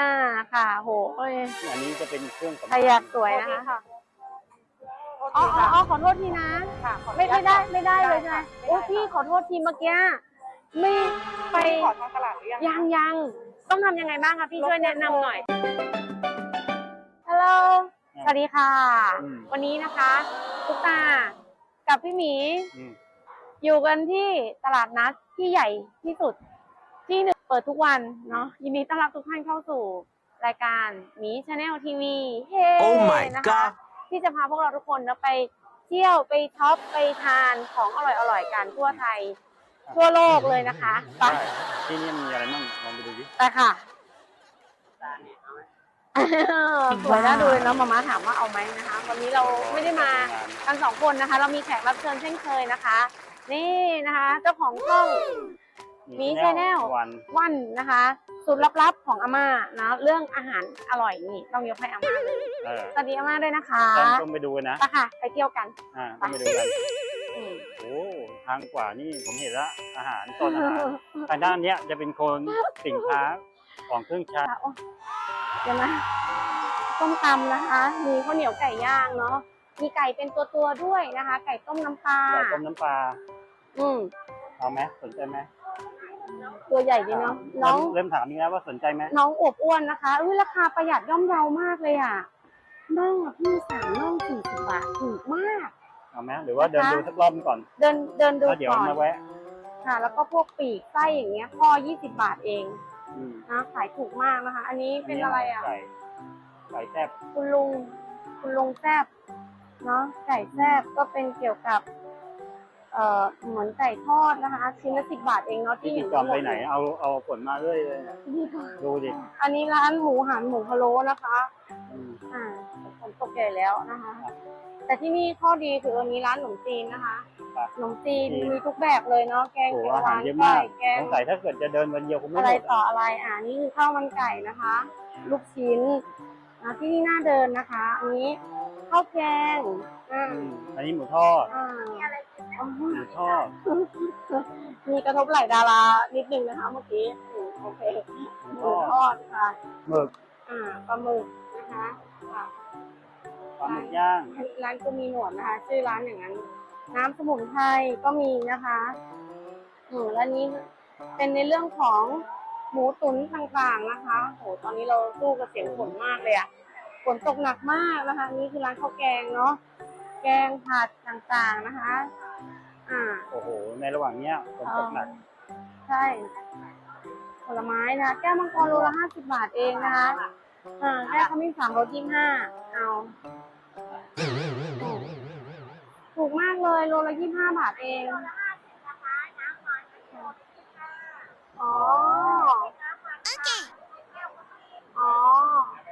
อ่าค่ะ โหเอ้ยอันนี้จะเป็นเครื่องสำใครอยากสวยนะคะ อ๋ออ๋ออ๋อขอโทษทีนะ ค่ะขออนุไม่ญาไม่ตได้ไม่ได้เลยใช่ไหมไม่ได้โอ้ค่ะพี่ขอโทษทีเมื่อกี้ไม่ไปขอทางตลาดหรือยังยังยังต้องทำยังไงบ้างคะพี่ช่วยแนะนำหน่อย ฮัลโหล สวัสดีค่ะ อืม วันนี้นะคะตุ๊กตากับพี่หมีอืมอยู่กันที่ตลาดนัดที่ใหญ่ที่สุดที่หนึ่ง เปิดทุกวันเนาะยินดีต้อนรับทุกท่านเข้าสู่รายการหมีชาแนลทีวีเฮ้ Oh my นะคะ God ที่จะพาพวกเราทุกคนนะไปเที่ยวไปช็อปไปทานของอร่อยๆกันทั่วไทย ทั่วโลกเลยนะคะไปใช่ที่นี่มีอะไรบ้างลองไปดูดิไปค่ะสวยน่าดูเลยเนาะมาม่าถามว่าเอาไหมนะคะ วันนี้เราไม่ได้มา กันสองคนนะคะ เรามีแขกรับเชิญเช่นเคยนะคะ นี่นะคะ เจ้าของช่อง มี Channel วันวันนะคะสูตรลับๆของอาม่านะเรื่องอาหารอร่อยนี่ต้องยกให้อาม่าเลยเออสวัสดีอาม่าด้วยนะคะต้องต้องไปดูกันนะไปค่ะไปเที่ยวกันอ่าต้องไปดูกันอืม โอ้ทางกว่านี่ผมเห็นแล้วอาหารต้นอาหารทางด้านเนี้ยจะเป็นคนสินค้าของเครื่องใช้ค่ะโอ้เดี๋ยวนะต้มตำนะคะ มีข้าวเหนียวไก่ย่างเนาะมีไก่เป็นตัวตัวๆด้วยนะคะ ไก่ต้มน้ำปลาไก่ต้มน้ำปลาอืม เอาไหมสนใจไหม ตัวใหญ่ดีเนาะน้อง เริ่มถามนี่แล้วว่าสนใจไหมน้องอวบอ้วนนะคะอุ้ยราคาประหยัดย่อมเยามากเลยอะน่องอะพี่สามน่องสี่สิบบาทถูกมาก เอาไหมหรือว่าเดินดูสักรอบก่อนเดินเดินดูแล้วเดี๋ยวก่อนมาแวะค่ะ แล้วก็พวกปีกไส้อย่างเงี้ยข้อยี่สิบบาทเองอืมนะขายถูกมากนะคะ อันนี้เป็นอะไรอะ ไก่ไก่แซ่บคุณลุง คุณลุงแซบเนาะไก่แซบก็เป็นเกี่ยวกับ เอ่อเหมือนไก่ทอดนะคะ ชิ้นละสิบบาทเองเนาะที่ที่ติดจอมไปไหน เอาเอาผลมาเรื่อยเลยนะนี่ค่ะดูดิอันนี้ร้านหมูหันหมูพะโล้นะคะ อืมอ่าฝนตกใหญ่แล้วนะคะ แต่ที่นี่ข้อดีคือมีร้านขนมจีนนะคะครับขนมจีนมีทุกแบบเลยเนาะแกงโอ้เขียวอาหหารวานเยอะไก่มากแกงสงสัยถ้าเกิดจะเดินวันเดียวคงไม่อะหไรมดต่ออะไรอ่านี่คือข้าวมันไก่นะคะ ลูกชิ้นนะที่นี่น่าเดินนะคะ อันนี้ข้าวแกงอ่าอืมอันนี้หมูทอด อ่าอ๋อ หมูทอดมีกระทบไหลดารานิดนึงนะคะเมื่อกี้อืมโอเคหมูหทมูอดทอดค่ะหมึกอ่าปลาหมึกนะคะค่ะปลาหมึกย่าง ร้านก็มีหนวดนะคะ ชื่อร้านอย่างนั้น น้ำสมุนไพรก็มีนะคะอืมแล้วนี้เป็นในเรื่องของหมูตุ๋นต่างๆนะคะโหตอนนี้เราสู้กับเสียงฝนมากเลยอะฝนตกหนักมากนะคะ นี่คือร้านข้าวแกงเนาะแกงผัดต่างๆนะคะ อ่า โอ้โห ในระหว่างเนี้ยฝนตกหนัก ใช่ ผลไม้นะแก้วมังกรโลละห้าสิบบาทเองนะคะอ่าแก้วขมิ้นสามรสยี่ห้าเอาถูกมากเลยโลละยี่ห้าบาทเองอ๋ออ๋อ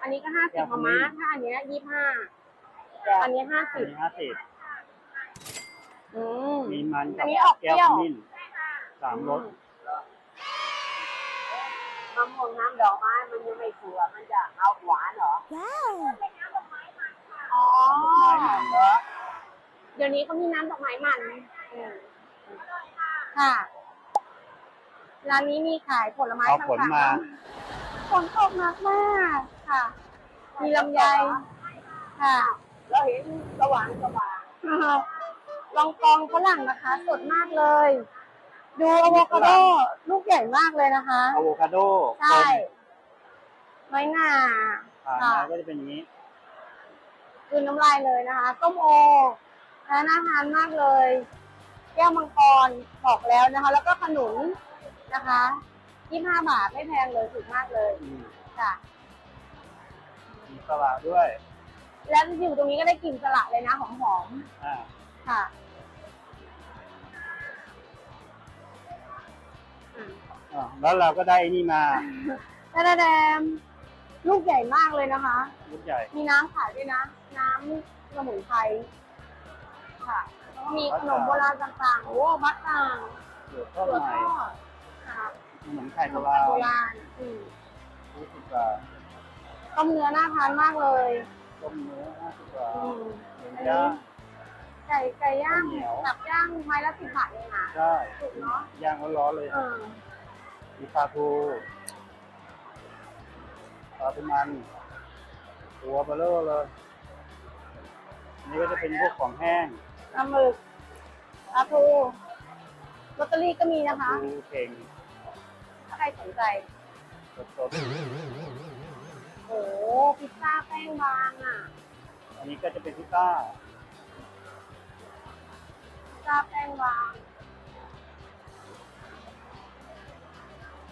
อันนี้ก็ห้าสิบมาม้าถ้าอันเนี้ยยี่ห้าอันนี้ห้าอัสินบนี้ห้าสิบ อืม มีมันอักับนนี้ออกเปรี้แก้วยวขมิ้นสามรสมะม่วงน้ำดอกไม้มันยังไม่สุกอะมันจะเอาหวานเหรออ๋อ ไม้มันเหรอเดี๋ยวนี้เขามีน้ำดอกไม้มันอืมค่ะ ร้านนี้มีขายผลไม้เอาต่างๆผลมาฝนตกหนักมากค่ะ มีลำไย ค่ะ เราเห็นสว่างสว่าง ลองกองฝรั่งนะคะ สดมากเลย ดูอะโวคาโดลูกใหญ่มากเลยนะคะอะโวคาโดใช่ไม้หนาผ่านค่ะมาก็จะเป็นอย่างนี้คือน้ำลายเลยนะคะต้มโอและน่าทานมากเลย แก้วมังกรบอกแล้วนะคะ แล้วก็ขนุนนะคะ25บาทไม่แพงเลยถูกมากเลยอืมค่ะมีสละด้วย แล้วอยู่ตรงนี้ก็ได้กลิ่นสละเลยนะหอมอ่าๆค่ะ อืมอ่าแล้วเราก็ได้นี่มาแต่แดมลูกใหญ่มากเลยนะคะ ลูกใหญ่ มีน้ำขายด้วยนะ น้ำสมุนไพรค่ะแล้วก็มีขนมโบราณต่างๆ โอ้บัตต่างเดือดทอดเผือกใหม่ทอดค่ะขนมไข่ขโบนมราณโบราณอืมรู้สึกว่าต้มเนื้อน่าทานมากเลยต้มเนื้อห้าสิบบาทอืมหมูอันย่านี้งไก่ไก่ย่างเหนียว ตับย่างไม้ละสิบบาทเองนะใช่ถูกเนาะย่างร้อนๆเลยเออ มีปลาทูปลาเป็นมันตัวเบลเลอร์เลยอันนี้ก็จะเป็นพวกของแห้งปลาหมึกปลาทูลอตเตอรี่ก็มีนะคะ ดูเข่งถ้าใครสนใจ สดโอ้โหพิซซ่าแป้งบางอะๆอันนี้ก็จะเป็นพิซซ่า พิซซ่าแป้งบาง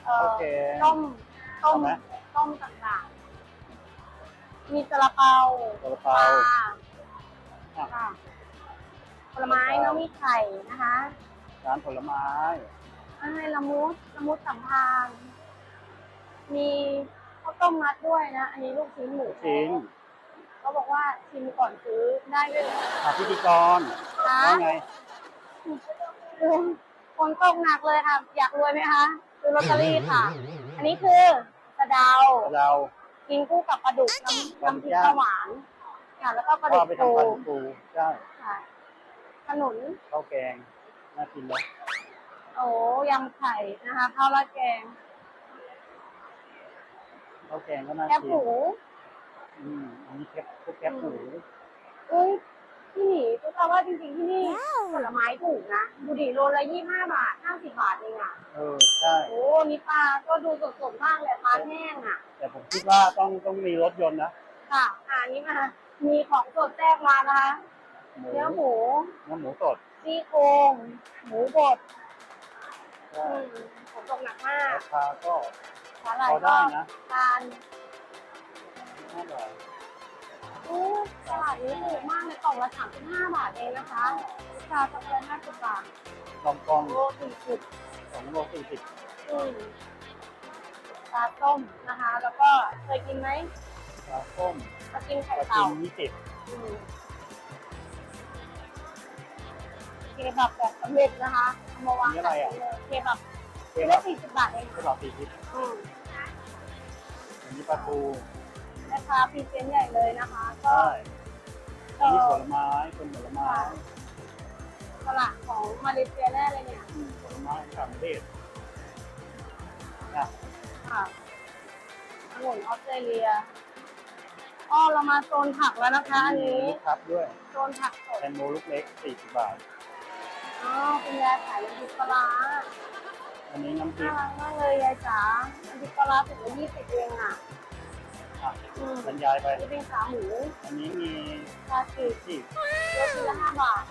เอ่อโอเคต้มต้มเอาไหมต้มต่างๆ มีซาลาเปาซาลาปเปาลาอะ ค่ะผลไม้เน้องมีไข่นะคะร้านผลไม้อะไรละมุดละมุดสัมพานมีข้าวต้มมัดด้วยนะ อันนี้ลูกชิ้นหมูชิ้นเขาบอกว่าชิมก่อนซื้อได้ด้วยนะอะพิธีกรคะว่าไงคนตกหนักเลยค่ะ อยากรวยไหมคะ ซื้อลอตเตอรี่ค่ะ อันนี้คือกระเดา เรากินคู่กับปลาดุกน้ำปลาดุน้ำกพริกย่างปลาหวานค่ะแล้วก็ปลาดุก็กไปปูทำพันปูใช่ค่ะขนุนข้าวแกงน่ากินแล้วโอ้ยำไข่นะคะข้าวราดแกงข้าวแกงก็น่าแคบกิหมูอืมอันนี้แคบพวกแคบหมูเอ้ย พี่หนีตุ๊กตาว่าจริงๆที่นี่ผลไม้ถูกนะดูดิโลละยี่ห้าบาทห้าสิบบาทเองอะเออใช่โอ้นี่ปลาก็ดูสดๆมากเลยปลาแห้งอะ แต่ผมคิดว่าต้องต้องมีรถยนต์นะค่ะอ่านี่มามีของสดแทรกมานะคะหมูเนื้อหมูเนื้อหมูสดซี่โครงหมูบดใช่อืมฝนตกหนักมากราคาก็สาหร่ายพอได้ก็นะทานห้าบาท องละสามสิบห้าบาทเองนะคะชาช็อกโกแลตห้าสิบบาทลองกองโลสี่สิบสองโลสี่สิบอืมปลาต้มนะคะ แล้วก็เคยกินไหมปลาต้มปลากินปไข่ลาเต่ากิมยี่สิบอืมเคบับแบบสำเร็จนะคะเอามาวางขายเลยเคบับเทคือแบละบสี่สิบบาทเองเทแบบสี่สิบอืมอันนี้ปลาทูแม่ค้าพรีเซนต์ใหญ่เลยนะคะ ก็ใช่เออันนี้ผอลไม้เป็นผลไม้ตลาดของมาเลเซียแน่เลยเนี่ยอืมผลไม้ต่างประเทศนะค่ะองุ่นออสเตรเลียอ๋อเรามาโซนผักแล้วนะคะ อันนี้มีครับด้วยโซนผักสดแตงโมลูกเล็กสี่สิบบาท อ๋อคุณยายขายน้ำพริกปลาร้าอันนี้น้ำพริน่ากรักมากเลยยายจ๋าน้ำพริกปลาร้าถึงละยี่สิบเองอะ อะอืม บรรยายไป นี่เป็นขาหมูอันนี้มีชาจีที่เยอะทีละห้าบาท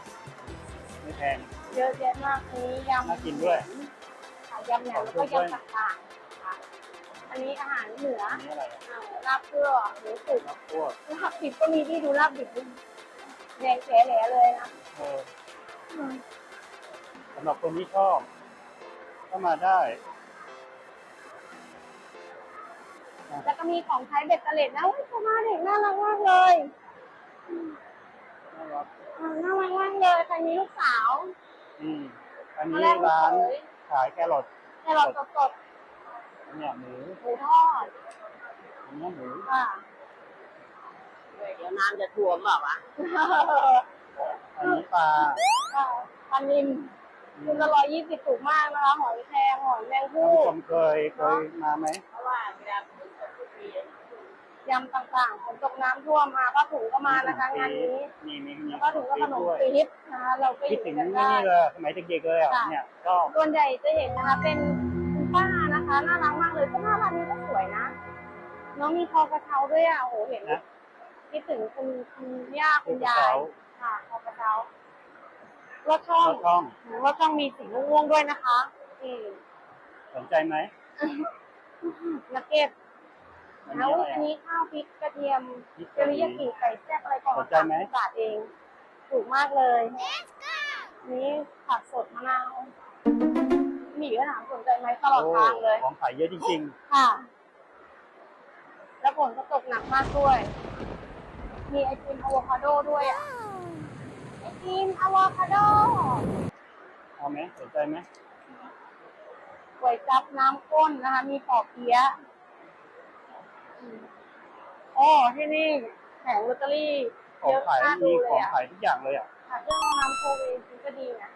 ไม่แพง เยอะแยะมากอันนี้ยำน่ากินด้วยขายยำแหนมแล้วก็ยำต่างๆค่ะ อันนี้อาหารเหนืออันนี้อะไรอะอ่าลาบเกลือหมูสุกน้ำพวกลาบดิบก็มีที่ดูลาบดิบดิแดงแฉแหลเลยนะเออสำหรับคนที่ชอบก็มาได้ แล้วก็มีของใช้เบ็ดเตล็ดนะอุ้ยชมาเด็กน่ารักมากเลยน่ารักอ่าน่ารักมากเลยใครมีลูกสาวอืมอันมานี้แรกลูกร้านเขยขายแครอทแต่เราสดเนี่ยหมูๆหมูทอดอันนี้หมูค่ะเดี๋ยวน้ำจะท่วมเปล่าวะอันนี้ปลาค่ะปลานิลอืคุมณละร้อยยี่สิบถูกมากนะคะหอยแครงหอยแมงท่านผู้ผู้ชมเคยเคยมาไหม เพราะว่าเวลาฝนตกทุกที ยำต่างๆฝนตกน้ำท่วมมาผ้าถุงก็มานะคะงานนี้มีมีมีแล้วก็ถุงกับขนมด้วยปี๊บนะคะเราก็อคิดยู่ถึงกันนี่ได้ เลยสมัยเด็กๆเลยอะค่ะ เนี่ยชอบส่วนใหญ่จะเห็นนะคะเป็นคุณป้านะคะน่ารักมากเลยเสื้อผ้าร้านนี้ก็สวยนะน้องมีคอกระเช้าด้วยอะโอ้โหเห็นนะคิดถึงคุณคุณย่าคุณยาคอกระยเช้า ค่ะคอกระเช้ารถช่องรถช่องรถช่องมีสีม่วงๆด้วยนะคะอืมสนใจไหมนักเก็ตอัน แล้นี้วอะไรอันอะนี้ข้าวพริกกระเทียมพริกเจกะหริรี่ยากิไก่แซ่บอะไรก่อนสนใจไหมบาทเอง ถูกมากเลยนี่ผักสดมะนาวหมีก็ถามสนใจไหมตลอดทางเลยโของขายเยอะจริงค่ะ แล้วฝนก็ตกหนักมากด้วย มีไอติมอะโวคาโดด้วยอะไอติมอะโวคาโดๆเอาไหมสนใจไหมก๋วยจับน้ำข้นนะคะ มีปอเปี๊ยะ อืมโอ้ที่นี่แผงลอตเตอรี่ของเยอะขายน่ามีดูเลขอยงอะขายทุกอย่างเลยอะค่ะเครื่องรองน้ำโคเวจริงก็ดีนะ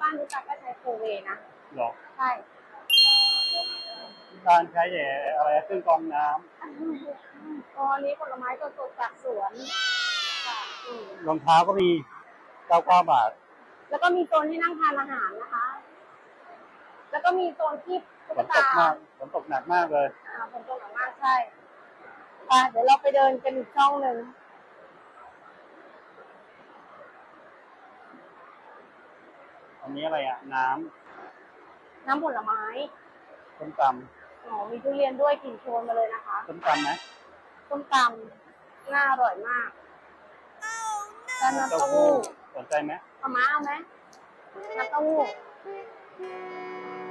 บ้านดูจักก็ใช้โคเวนะหรอใช่ร้านใช้แต่อะไรเครื่องกรองน้ตอนนี้ผลไม้สดๆจากสวนค่ะอืมำรองเท้าก็มีเก้าเก้าบาท แล้วก็มีโซนที่นั่งทานอาหารนะคะ แล้วก็มีโซนที่ฝตุ๊กนตตากมากฝนตกหนักมากเลย อ่าฝนตกหนักมากใช่ ไปเดี๋ยวเราไปเดินกันอีกช่องหนึ่งอันนี้อะไรอะ น้น้ำผลไม้ำส้มตอ๋อมีทุเรียนด้วยกลิ่นโชนมาเลยนะคะำส้มตำไหมส้มตำน่าอร่อยมากแล้วน้ำเต้าหู้สนใจไหมเอามาเอาไหมน้ำเต้าหู้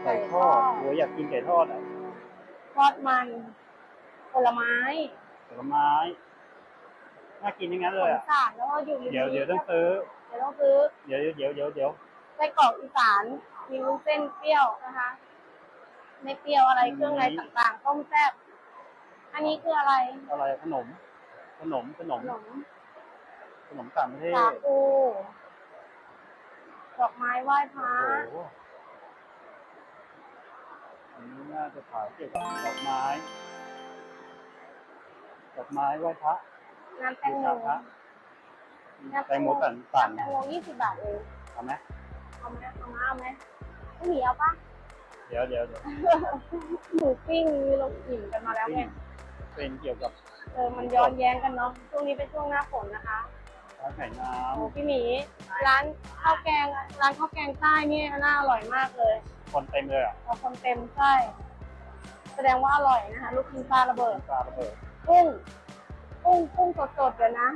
ไก่ทอดโอ้ยอยากกินไก่ทอดอะทอดมัน ผลไม้ ผลไม้น่ากินอย่างนั้นผเลยลอะ สาดแล้วก็อยู่ริมเดี๋ยวนี้เดี๋ยวต้องซื้อ เดี๋ยวต้องซื้อเดี๋ยวเดี๋ยวเดี๋ยวเดี๋ยวไส้กรอกอีสานมีวุ้นเส้นเปรี้ยวนะคะไม่เปรี้ยวอะไรเครื่องในต่างๆต้มแซ่บอันนี้คืออะไรอะไรขนม ขนมขนขมนมขนมต่างประเทศสาคูดอกไม้ไหว้พระโอ้โหอันนี้น่าจะขายเกี่ยวกับดอกไม้ ดอกไม้ไหว้พระน้ำแตงโมบูชาพระแตงโมปั่นปั่นน้ำแตงโมยี่สิบบาทเองเอาไหมเอาไหมเอามาเอาไหมไม่มีเอาปะเดี๋ยวเดี๋ยวเดี๋ยวหมูปิ้งนี่เราอิ่มกันมาแล้วไงเป็นเกี่ยวกับเออมันย้อนแย้งกันเนาะช่วงนี้เป็นช่วงหน้าฝนนะคะร้านไข่น้โอ้พี่หมี ร้านข้าวแกงร้านข้าวแกงใต้นี่น่าอร่อยมากเลยำคนเต็มเลยอะเอาคนเต็มใช่แสดงว่าอร่อยนะคะ ลูกชิ้นปลาระเบิด น้ำปลาระเบิด กุ้งกุ้งกุ้งสดๆเลยนะ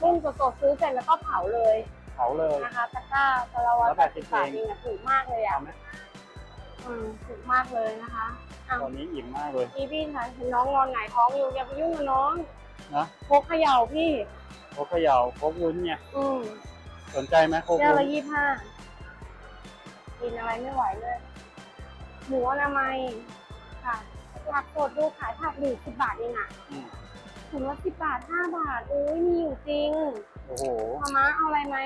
กุ้งสดๆซื้อเสร็จแล้วก็เผาเลยเผาเลยนะคะตะกร้าตะละวันแล้วแปแปดดสิสิบบบาทเองเองอะถูกมากเลยอะเอาไหมอืมถูกมากเลยนะคะอ้าวตอนนี้อิ่มมากเลยพี่พี่ค่ะเห็นน้องนอนหงายท้องอยู่อย่าไปยุ่งกับน้องนะโคกเขย่าพี่โคกเขย่าโคกวุ้นเนี่ยอืมสนใจไหมโคกแก้ววุ้นละยี่ห้ากินอะไรไม่ไหวเลยหมูอนามัยค่ะ ผักสดดูขายผักหนึ่งสิบบาทเองอะอืมถุงละสิบบาทห้าบาทโอ้ยมีอยู่จริงโอ้โหมาม่าเอาอะไรไหม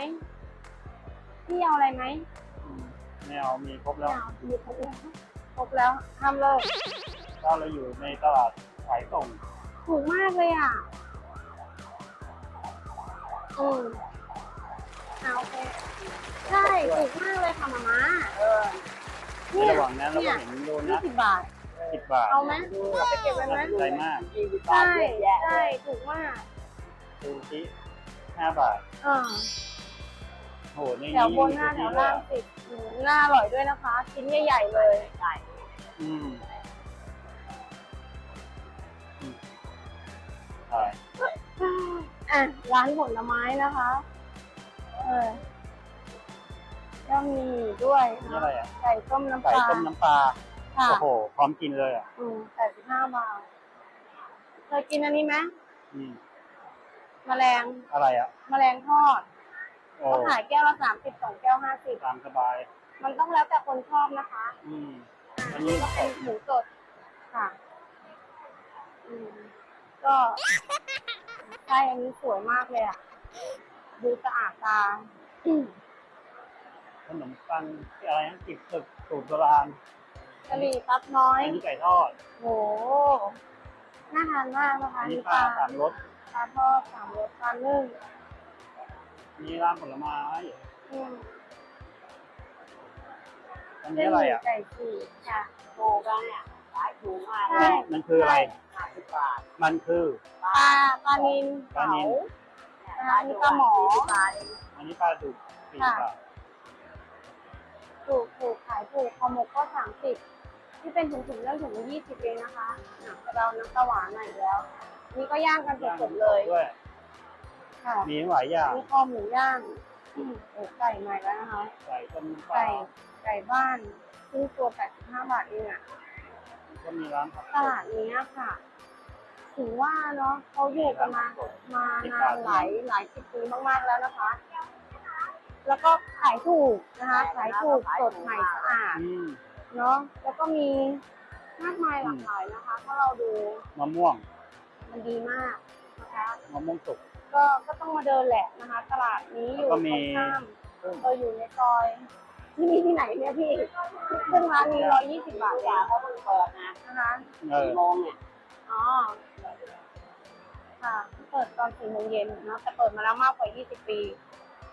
พี่เอาอะไรไหมอืมไม่เอามีครบแล้วไม่เอามีครบแล้วครบแล้วห้ามเลิกถ้าเราอยู่ในตลาดขายส่งถูกมากเลยอะอืมเอาโอเคใช่ถูกมากเลยค่ะมาม่าเออในเนี่ยระหว่างนั้นเราเนี่ก็ยเห็นโดยี่นัทสิบบาท สิบบาทเอาไหมเอาไปเก็บไว้ไหมน่าสนใจมากยี่สิบบาทใช่เยอะแยะใช่ถูกมากซูชิห้าบาทอ่าโอ้โหในแถวบนหน้าแถวล่างสิบอืมหน้าอร่อยด้วยนะคะ ชิ้นใหญ่ๆเลยไก่อืมอืมใช่อะร้านผลไม้นะคะ เออก็มีด้วยนี่อะไรอะไก่ต้มน้ำปไก่ลาต้มน้ำปลา ค่ะโอ้โห พร้อมกินเลยอะ อืมแปดสิบห้าบาทเคยกินอันนี้ไหมอืม แมลงอะไรอะ แมลงทอดโอ้เขาขายแก้วละสามสิบสองแก้วห้าสิบตามสบาย มันต้องแล้วแต่คนชอบนะคะอืมอ่าอันนี้ ก็เป็นหมูสดค่ะอืมก็ใช่อันนี้สวยมากเลยอะ ดูสะอาดตาอืมขนมปังอะไรนะจิบตึกสูตรโบราณ กะหรี่ปั๊บน้อยอันนี้ไก่ทอดโหน่าทานมากนะคะอันนี้นี่ปลาสามรสปลาทอดสามรสปลานึ่งอันนี้ร้านผลไม้อืมอันนี้อะไรอะไก่ฉีกค่ะโตกันเนี่ยขายถูกมากใช่มันคืออะไรห้าสิบบาทมันคือปลาปลานิลปลาเผานิลนะคะอันนี้ปลาหมอยี่สิบบาทเองอันนี้ปลาดุกสี่ค่ะบาทถูกถูกขายถูกคอหมกก็สามสิบ ที่เป็นถุงถุงๆเรื่องถุงยี่สิบเองนะคะอะกระเดาน้ำปลาหวานหน่อยแล้ว นี่ก็ย่างกันสดๆเลยด้วยค่ะมีหลายอย่างมีคอหมูย่างอืมโอ้ไก่ใหม่แล้วนะคะ ไก่ต้มน้ำปลาไก่ไก่บ้านซื้อตัวแปดสิบห้าบาทเองอะก็มีร้านผักตลาดนี้อะค่ะ ถึงว่าเนาะเขาอยู่กันมามานานหลายหลายสิบปีมากๆแล้วนะคะ แล้วก็ขายถูกนะคะ ขายถูกสดใหม่สะอาดอืม เนาะแล้วก็มีมากมายหลากหลายนะคะ ถ้าเราดูมะม่วง มันดีมากนะคะมะม่วงสุก ก็ก็ต้องมาเดินแหละนะคะ ตลาดนี้อยู่แล้วก็มีตรงข้ามเอออยู่ในซอยที่นี่ที่ไหนเนี่ยพี่ซึ่งร้านนี้ร้อยยี่สิบบาทอย่าเขาเพิ่งเปิดนะนะคะเออกี่โมงเนี่ยอ๋อค่ะ เปิดตอนสี่โมงเย็นนะแต่เปิดมาแล้วมากกว่ายี่สิบปี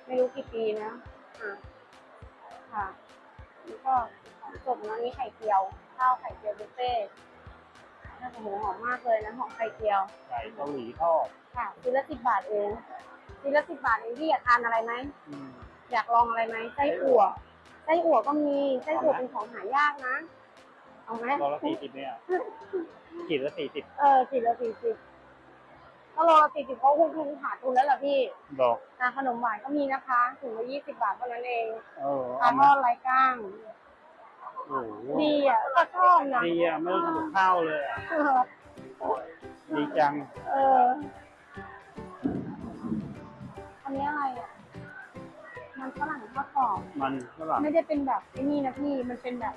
ไม่รู้กี่ปีนะอะ ค่ะนี่ก็ขอ งสดนะนี่ไข่เจียว ข้าวไข่เจียวบุฟเฟ่ต์น่าจะหมูหอมมากเลยนะหอมไข่เจียว ไก่เกาหลีทอดค่ะชิ้นละสิบบาทเองชิ้นละสิบบาทเองพี่อยากทานอะไรไหม อืม อยากลองอะไรไหมไส้อั่ว ไส้อั่วก็มีไส้อั่วเอาไหม เป็นของหายากนะ เอาไหมโลละสี่สิบเนี่ยขีดละสี่สิบเออสี่ละสี่สิบถ้าโลละสี่สิบเขาคงทุนขาดทุนแล้วล่ะพี่บอกอะขนมหวานก็มีนะคะถุงละยี่สิบบาทเท่านั้นเองเออปลาเอาทมาอดไร้ก้าง โอ้โหดีอะก็ชอบนะดีอะไม่ต้องทำกับข้าวเลยอะดีจังเอออันนี้อะไรอะ มันฝรั่งทอดกรอบ มันฝรั่งไม่ได้เป็นแบบไอ้นี่นะพี่ มันเป็นแบบ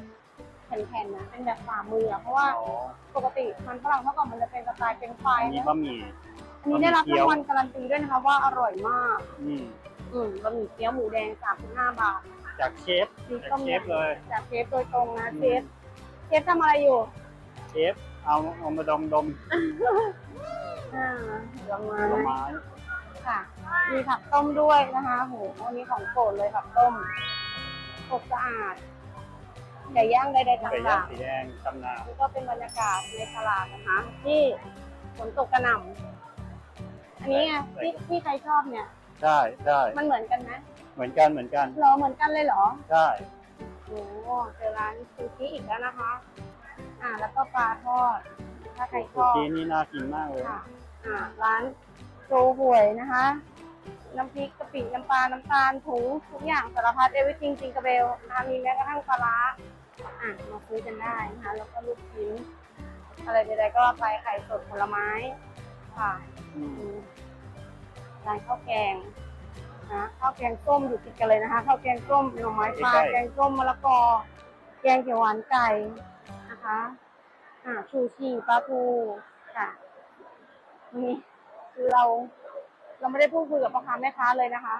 แผ่นๆนะ เป็นแบบฝ่ามืออะเพราะว่าอ๋อปกติมันฝรั่งเท่ากับมันจะเป็นสไตล์เป็นไฟอันนี้นะบะหมี่ อันนี้ได้รับบะหมี่เกี๊ยวรางวัลการันตีด้วยนะคะว่าอร่อยมาก อืม อืมบะหมี่เกี๊ยวหมูแดง35บาท จากเชฟมีจากต้มเชฟยำเลย จากเชฟโดยตรงนะเชฟเชฟทำอะไรอยู่เชฟเอาเอามาดมดมอ่าลองมาผลไม้ค่ะ มีผักต้มด้วยนะคะโหอันนี้ของโปรดเลยผักต้มสดสะอาดไก่ย่างใดๆไก่ย่างต่างๆสีแดงตำนานนี่ก็เป็นบรรยากาศในตลาดนะคะ ที่ฝนตกกระหน่ำอันนี้ไงที่ที่ใครชอบเนี่ย ได้ได้มันเหมือนกันไหม เหมือนกันเหมือนกันเหรอเหมือนกันเลยเหรอได้โอ้เจอร้านซูชิอีกแล้วนะคะ อ่า แล้วก็ปลาทอดถ้าใครชซูอบชินี่น่ากินมากเลยค่ะ อ่า ร้านโจห่วยนะคะ น้ำพริกกะปิน้ำปลา น้ำตาลถุงทุกอย่างสารพัดเอวิจิงจิงกระเบลนะคะมีแม้กระทั่งปลาร้าอะมาซื้อกันได้นะคะ แล้วก็ลูกชิ้น อะไรใดๆก็ไปไข่สดผลไม้ ค่ะ อืมอืมร้านข้าวแกง นะข้าวแกงส้มอยู่ติดกันเลยนะคะข้าวแกงส้มหน่อไม้ปลาแกงส้มมะละกอ แกงเขียวหวานไก่นะคะอ่าชูชีปลาทูค่ะนี่คือเรา เราไม่ได้พูดคุยกับพ่อค้าแม่ค้าเลยนะคะ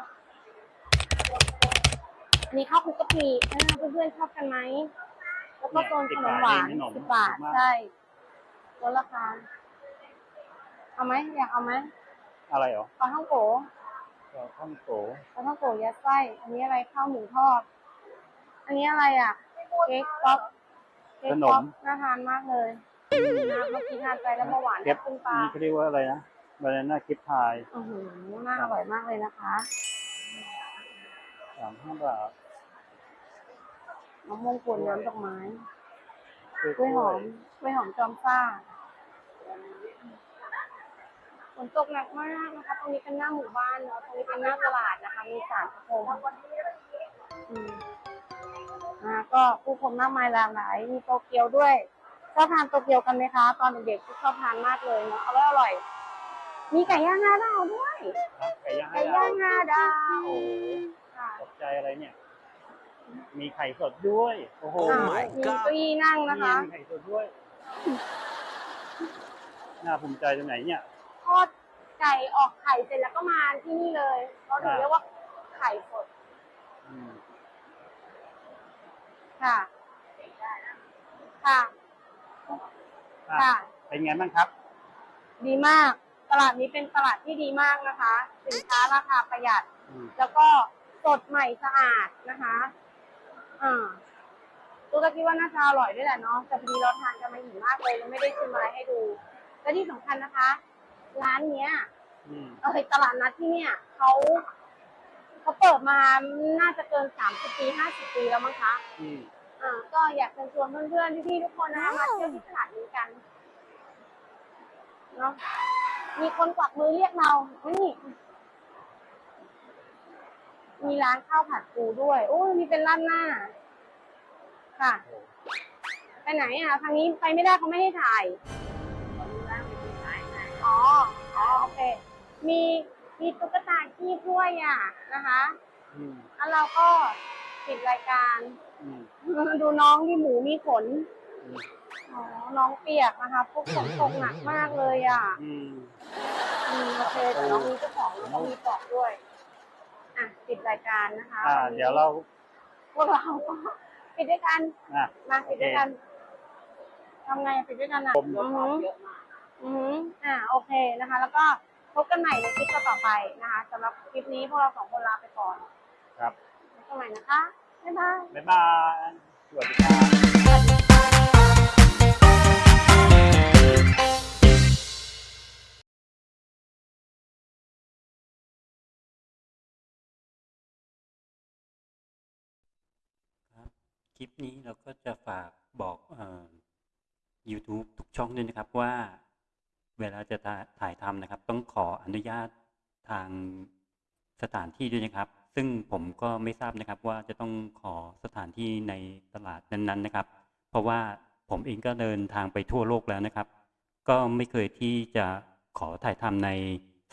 อันนี้ข้าวคลุกกะปิอ่าเพื่อนๆชอบกันไหมแล้วก็โซนขนมหวานสิบบาทใช่ลดราคาเอาไหมอยากเอาไหมอะไรเหรอปลาท่องโก ข้าวโตปลาท่องโกยัดไส้อันนี้อะไรข้าวหมูทอด อันนี้อะไรอะเค้กป๊อปเค้กป๊อปน่าทานมากเลยนะเมื่อกี้ทานไปแล้วเบาหวานเก็บขึ้นปลานี่เขาเรียกว่าอะไรนะบานาน่าคลิปพายโอ้โหน่าอร่อยมากเลยนะคะสามห้าบาทมะม่วงกวนน้ำดอกไม้กล้วยกล้วยหอมกล้วยหอมจอมซ่า ฝนตกหนักมากนะคะ ตรงนี้เป็นหน้าหมู่บ้านเนาะ ตรงนี้เป็นหน้าตลาดนะคะ มีสารพระพรหมอืมอ่าก็ผู้คนมากมายหลากหลาย มีโตเกียวด้วยชอบทานโตเกียวกันไหมคะ ตอนเด็กๆชอบทานมากเลยเนาะอร่อยอร่อย มีไก่ย่างห้าดาวด้วยไก่ย่างไก่ย่างห้าดาวโอ้โหค่ะตกใจอะไรเนี่ย มีไข่สดด้วย โอ้โห อ่า my มีเก้าอี้นั่งนะคะ มีไข่สดด้วย น่าภูมิใจตรงไหนเนี่ย ทอดไก่ออกไข่เสร็จแล้วก็มาที่นี่เลยเราถึงเรียกว่าไข่สดอืมค่ะค่ะ อะค่ะ เป็นไงบ้างครับ ดีมาก ตลาดนี้เป็นตลาดที่ดีมากนะคะ สินค้าราคาประหยัด อืมแล้วก็สดใหม่สะอาดนะคะอ่าตุ๊กตาคิดว่าน่าจะอร่อยด้วยแหละเนาะแต่พอดีเราทานกันมาหิวมากเลยเราไม่ได้ชิมอะไรให้ดู และที่สำคัญนะคะ ร้านเนี้ยอืม เออตลาดนัดที่เนี่ยเขาเขาเปิดมาน่าจะเกินสามสิบปีห้าสิบปีแล้วมั้งคะอืม อ่าก็อยากเชิญชวนเพื่อนๆพี่ๆทุกคนนะคะมาเที่ยวที่ตลาดนี้กันเนาะมีคนกวักมือเรียกเรานี่มีร้านข้าวผัดปูด้วยโอ้ยมีเป็นร้านหน้า ค่ะ ไปไหนอะทางนี้ไปไม่ได้เขาไม่ให้ถ่าย อ๋อ อ๋อ โอเค มี มีตุ๊กตาขี้ถ้วยอะนะคะ อืมแล้วเราก็ปิดรายการ อืม ดูน้องที่หมูมีขน อืม อ๋อ น้องเปียกนะคะ พวกฝนตกหนักมากเลยอะ อืมอืมโอเคแต่น้องมีเจ้าของแล้วก็มีปลอกด้วย อะปิดรายการนะคะอ่าวันนี้เดี๋ยวเราพวกเราก็ปิดด้วยกัน อะ มาปิดด้วยกันทำไงปิดด้วยกันอะผม อือหือ อือหืออ่าโอเคนะคะ แล้วก็พบกันใหม่ในคลิปต่อๆไปนะคะสำหรับคลิปนี้พวกเราสองคนลาไปก่อนครับพบกันใหม่นะคะ บ๊ายบาย บ๊ายบายสวัสดีครับครับคลิปนี้เราก็จะฝากบอกเอ่อ YouTube ทุกช่องด้วยนะครับว่า เวลาจะถ่ายทำนะครับ ต้องขออนุญาตทางสถานที่ด้วยนะครับ ซึ่งผมก็ไม่ทราบนะครับว่าจะต้องขอสถานที่ในตลาดนั้นๆนะครับ เพราะว่าผมเองก็เดินทางไปทั่วโลกแล้วนะครับ ก็ไม่เคยที่จะขอถ่ายทำใน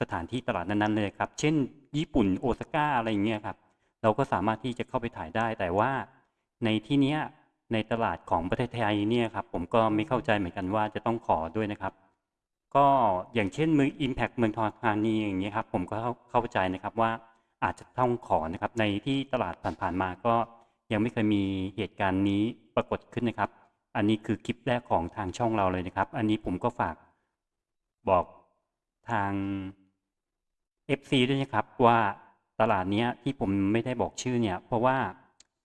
สถานที่ตลาดนั้นๆเลยครับ เช่น ญี่ปุ่นโอซาก้าอะไรอย่างเงี้ยครับ เราก็สามารถที่จะเข้าไปถ่ายได้ แต่ว่าในที่เนี้ยในตลาดของประเทศไทยเนี่ยครับ ผมก็ไม่เข้าใจเหมือนกันว่าจะต้องขอด้วยนะครับ ก็อย่างเช่นมือ Impact เมืองทองธานีอย่างเงี้ยครับผมก็เข้าใจนะครับว่าอาจจะต้องขอนะครับในที่ตลาดผ่านๆมาก็ยังไม่เคยมีเหตุการณ์นี้ปรากฏขึ้นนะครับ อันนี้คือคลิปแรกของทางช่องเราเลยนะครับ อันนี้ผมก็ฝากบอกทาง FC ด้วยนะครับว่าตลาดนี้ที่ผมไม่ได้บอกชื่อเนี่ย เพราะว่า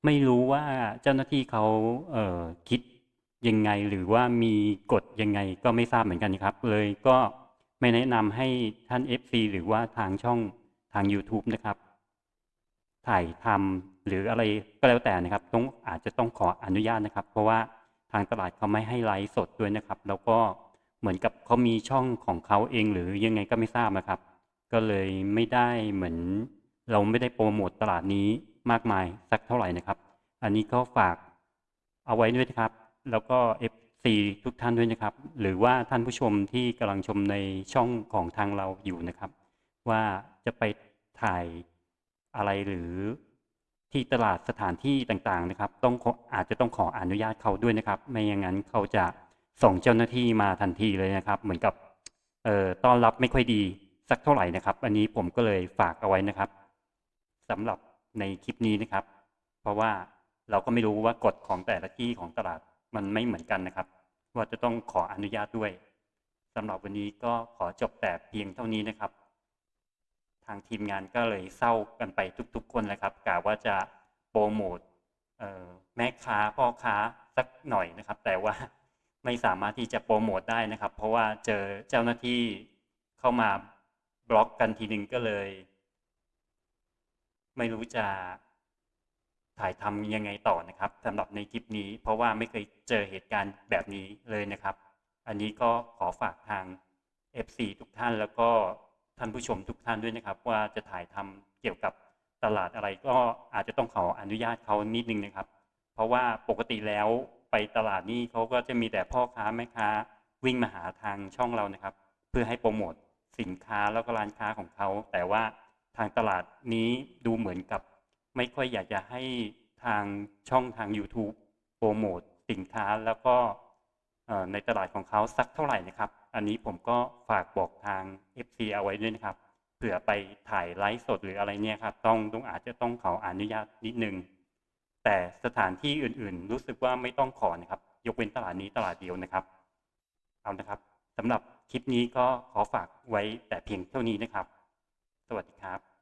ไม่รู้ว่าเจ้าหน้าที่เขาเคิด ยังไงหรือว่ามีกฎยังไงก็ไม่ทราบเหมือนกันครับ เลยก็ไม่แนะนำให้ท่าน FC หรือว่าทางช่องทาง YouTube นะครับ ถ่ายทำหรืออะไรก็แล้วแต่นะครับ ต้องอาจจะต้องขออนุญาตนะครับ เพราะว่าทางตลาดเขาไม่ให้ไลฟ์สดด้วยนะครับ แล้วก็เหมือนกับเขามีช่องของเขาเองหรือยังไงก็ไม่ทราบนะครับ ก็เลยไม่ได้เหมือน เราไม่ได้โปรโมทตลาดนี้มากมายสักเท่าไหร่นะครับ อันนี้ก็ฝากเอาไว้ด้วยนะครับ แล้วก็ FC ทุกท่านด้วยนะครับ หรือว่าท่านผู้ชมที่กำลังชมในช่องของทางเราอยู่นะครับ ว่าจะไปถ่ายอะไรหรือที่ตลาดสถานที่ต่างๆนะครับ ต้องออาจจะต้องขออนุญาตเขาด้วยนะครับ ไม่อย่างนั้นเขาจะส่งเจ้าหน้าที่มาทันทีเลยนะครับ เหมือนกับเอ่อต้อนรับไม่ค่อยดีสักเท่าไหร่นะครับ อันนี้ผมก็เลยฝากเอาไว้นะครับสำหรับในคลิปนี้นะครับ เพราะว่าเราก็ไม่รู้ว่ากฎของแต่ละที่ของตลาด มันไม่เหมือนกันนะครับ ว่าจะต้องขออนุญาตด้วยสำหรับวันนี้ก็ขอจบแต่เพียงเท่านี้นะครับ ทางทีมงานก็เลยเศร้ากันไปทุกๆ คนเลยครับกะว่าจะโปรโมทแม่ค้าพ่อค้าสักหน่อยนะครับ แต่ว่าไม่สามารถที่จะโปรโมทได้นะครับ เพราะว่าเจอเจ้าหน้าที่เข้ามาบล็อกกันทีหนึ่งก็เลย ไม่รู้จะ ถ่ายทำยังไงต่อนะครับสำหรับในคลิปนี้ เพราะว่าไม่เคยเจอเหตุการณ์แบบนี้เลยนะครับ อันนี้ก็ขอฝากทาง FC ทุกท่านแล้วก็ท่านผู้ชมทุกท่านด้วยนะครับ ว่าจะถ่ายทำเกี่ยวกับตลาดอะไรก็อาจจะต้องขออนุญาตเขานิดนึงนะครับ เพราะว่าปกติแล้วไปตลาดนี่เขาก็จะมีแต่พ่อค้าแม่ค้าวิ่งมาหาทางช่องเรานะครับ เพื่อให้โปรโมทสินค้าแล้วก็ร้านค้าของเขา แต่ว่าทางตลาดนี้ดูเหมือนกับ ไม่ค่อยอยากจะให้ทางช่องทาง YouTube โปรโมทสินค้าแล้วก็ในตลาดของเขาสักเท่าไหร่นะครับ อันนี้ผมก็ฝากบอกทาง FC เอาไว้ด้วยนะครับเผื่อไปถ่ายไลฟ์สดหรืออะไรเนี่ยครับต้องต้องอาจจะต้องขออนุญาตนิดนึง แต่สถานที่อื่นๆ รู้สึกว่าไม่ต้องขอนะครับ ยกเว้นตลาดนี้ตลาดเดียวนะครับ เอานะครับสำหรับคลิปนี้ก็ขอฝากไว้แต่เพียงเท่านี้นะครับ สวัสดีครับ